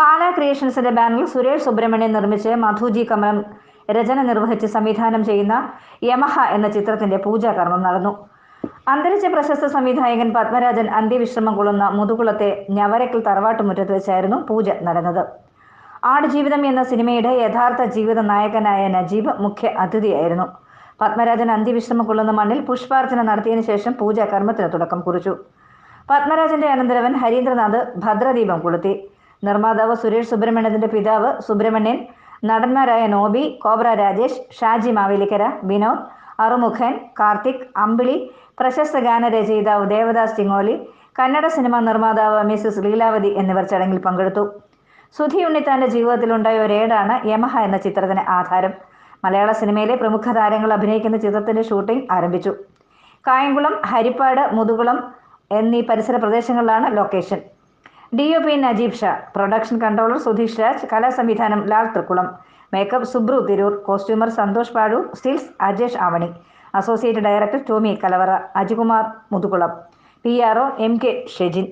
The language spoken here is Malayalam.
പാല ക്രിയേഷൻസിന്റെ ബാനറിൽ സുരേഷ് സുബ്രഹ്മണ്യൻ നിർമ്മിച്ച് മധുജി കമലം രചന നിർവഹിച്ച് സംവിധാനം ചെയ്യുന്ന യമഹ എന്ന ചിത്രത്തിന്റെ പൂജാകർമ്മം നടന്നു. അന്തരിച്ച പ്രശസ്ത സംവിധായകൻ പത്മരാജൻ അന്ത്യവിശ്രമം കൊള്ളുന്ന മുതുകുളത്തെ ഞവരക്കൽ തറവാട്ടുമുറ്റത്ത് വെച്ചായിരുന്നു പൂജ നടന്നത്. ആടുജീവിതം എന്ന സിനിമയുടെ യഥാർത്ഥ ജീവിത നായകനായ നജീബ് മുഖ്യ അതിഥിയായിരുന്നു. പത്മരാജൻ അന്ത്യവിശ്രമം കൊള്ളുന്ന മണ്ണിൽ പുഷ്പാർച്ചന നടത്തിയതിനു ശേഷം പൂജാകർമ്മത്തിന് തുടക്കം കുറിച്ചു. പത്മരാജന്റെ അനന്തരവൻ ഹരീന്ദ്രനാഥ് ഭദ്രദീപം കൊളുത്തി. നിർമ്മാതാവ് സുരേഷ് സുബ്രഹ്മണ്യത്തിന്റെ പിതാവ് സുബ്രഹ്മണ്യൻ നടന്മാരായ നോബി കോബ്ര രാജേഷ് ഷാജി മാവേലിക്കര വിനോദ് അറുമുഖൻ കാർത്തിക് അമ്പിളി പ്രശസ്ത ഗാനരചയിതാവ് ദേവദാസ് ചിങ്ങോലി കന്നഡ സിനിമാ നിർമ്മാതാവ് മിസസ് ലീലാവതി എന്നിവർ ചടങ്ങിൽ പങ്കെടുത്തു. സുധി ഉണ്ണിത്താന്റെ ജീവിതത്തിലുണ്ടായ ഒരേടാണ് യമഹ എന്ന ചിത്രത്തിന് ആധാരം. മലയാള സിനിമയിലെ പ്രമുഖ താരങ്ങൾ അഭിനയിക്കുന്ന ചിത്രത്തിന്റെ ഷൂട്ടിംഗ് ആരംഭിച്ചു. കായംകുളം ഹരിപ്പാട് മുതുകുളം എന്നീ പരിസര പ്രദേശങ്ങളിലാണ് location. D O P Najeeb Shah production controller Sudheesh Raj കലാസംവിധാനം Lal Thrikkulam makeup Subru Tirur costumer Santhosh Pazhu stills Ajesh Avani associate director Tomy Kalavara Ajikumar Muthukulam P R O M K Shejin.